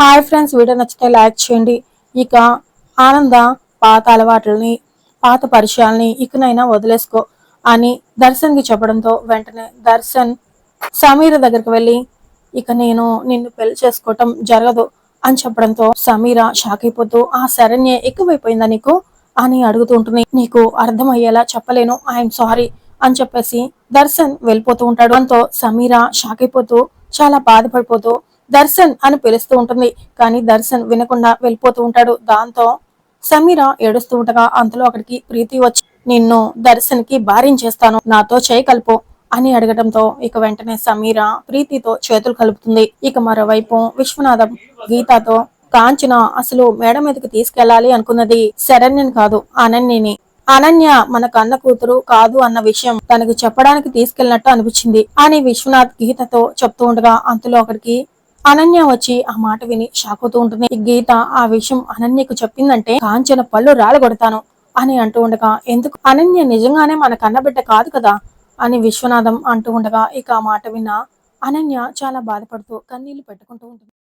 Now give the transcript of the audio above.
Hi friends video నచ్చితే like చేయండి. ఇక ఆనంద పాత అలవాట్లని పాత పరిచయాల్ని ఇకనైనా వదిలేసుకో అని దర్శన్కి చెప్పడంతో వెంటనే దర్శన్ సమీర దగ్గరికి వెళ్ళి ఇక నేను నిన్ను పెళ్ళి చేసుకోవటం జరగదు అని చెప్పడంతో సమీర షాక్ అయిపోతూ ఆ శరణ్య ఎక్కువైపోయిందా నీకు? అని అడుగుతూ ఉంటుంది. నీకు అర్థమయ్యేలా చెప్పలేను ఐఎమ్ సారీ అని చెప్పేసి దర్శన్ వెళ్ళిపోతూ ఉంటాడు. అంతో సమీర షాక్ అయిపోతూ చాలా బాధపడిపోతూ దర్శన్ అని పిలుస్తూ ఉంటుంది. కానీ దర్శన్ వినకుండా వెళ్ళిపోతూ ఉంటాడు. దాంతో సమీర ఏడుస్తూ ఉండగా అంతలో అక్కడికి ప్రీతి వచ్చి నిన్ను దర్శన్కి భారించేస్తాను నాతో చేయి కలుపు అని అడగడంతో ఇక వెంటనే సమీర ప్రీతితో చేతులు కలుపుతుంది. ఇక మరోవైపు విశ్వనాథం గీతతో కాంచన అసలు మేడ మీదకి తీసుకెళ్ళాలి అనుకున్నది శరణ్యని కాదు అనన్యని. అనన్య మన కన్న కూతురు కాదు అన్న విషయం తనకు చెప్పడానికి తీసుకెళ్ళినట్టు అనిపించింది అని విశ్వనాథ్ గీతతో చెప్తూ ఉండగా అంతలో అక్కడికి అనన్య వచ్చి ఆ మాట విని షాక్ అవుతూ ఉంటుంది. గీత ఆ విషయం అనన్యకు చెప్పిందంటే కాంచన పళ్ళు రాలగొడతాను అని అంటూ ఉండగా ఎందుకు? అనన్య నిజంగానే మన కన్నబిడ్డ కాదు కదా అని విశ్వనాథం అంటూ ఉండగా ఇక ఆ మాట విన్న అనన్య చాలా బాధపడుతూ కన్నీళ్ళు పెట్టుకుంటూ ఉంటుంది.